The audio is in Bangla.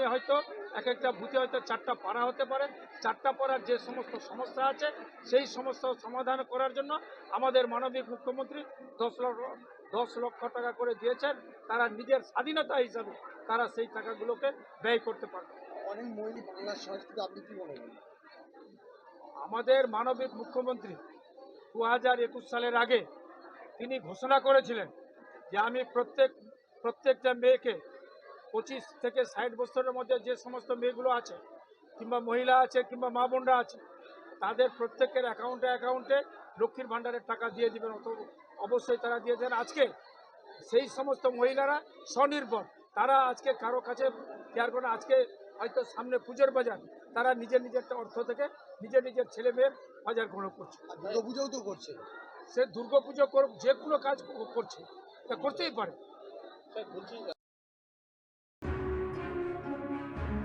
দিনে হয়তো এক একটা বুথে হয়তো চারটা পাড়া হতে পারে। চারটা পাড়ার যে সমস্ত সমস্যা আছে সেই সমস্ত সমাধান করার জন্য আমাদের মানবিক মুখ্যমন্ত্রী দশ লক্ষ দশ লক্ষ টাকা করে দিয়েছেন। তারা নিজের স্বাধীনতা হিসাবে তারা সেই টাকাগুলোকে ব্যয় করতে পারবে। অনেক মহিলা বাংলার সংস্কৃতি আপনি কি মনে করেন? আমাদের মানবিক মুখ্যমন্ত্রী দু হাজার একুশ সালের আগে তিনি ঘোষণা করেছিলেন যে আমি প্রত্যেক প্রত্যেকটা মেয়েকে পঁচিশ থেকে ষাট বছরের মধ্যে যে সমস্ত মেয়েগুলো আছে কিংবা মহিলা আছে কিংবা মা বোনরা আছে তাদের প্রত্যেকের অ্যাকাউন্টে অ্যাকাউন্টে লক্ষ্মীর ভাণ্ডারের টাকা দিয়ে দিবেন অত অবশ্যই তারা দিয়ে দেন আজকে সেই সমস্ত মহিলারা স্বনির্ভর। তারা আজকে কারও কাছে কেয়ার করে আজকে হয়তো সামনে পুজোর বাজার তারা নিজের নিজের অর্থ থেকে নিজের নিজের ছেলে মেয়ের বাজার গ্রহণ করছে। দুর্গাপুজোও তো করছে। সে দুর্গাপুজো করুক যে কোনো কাজ করছে। তা করতেই পারে।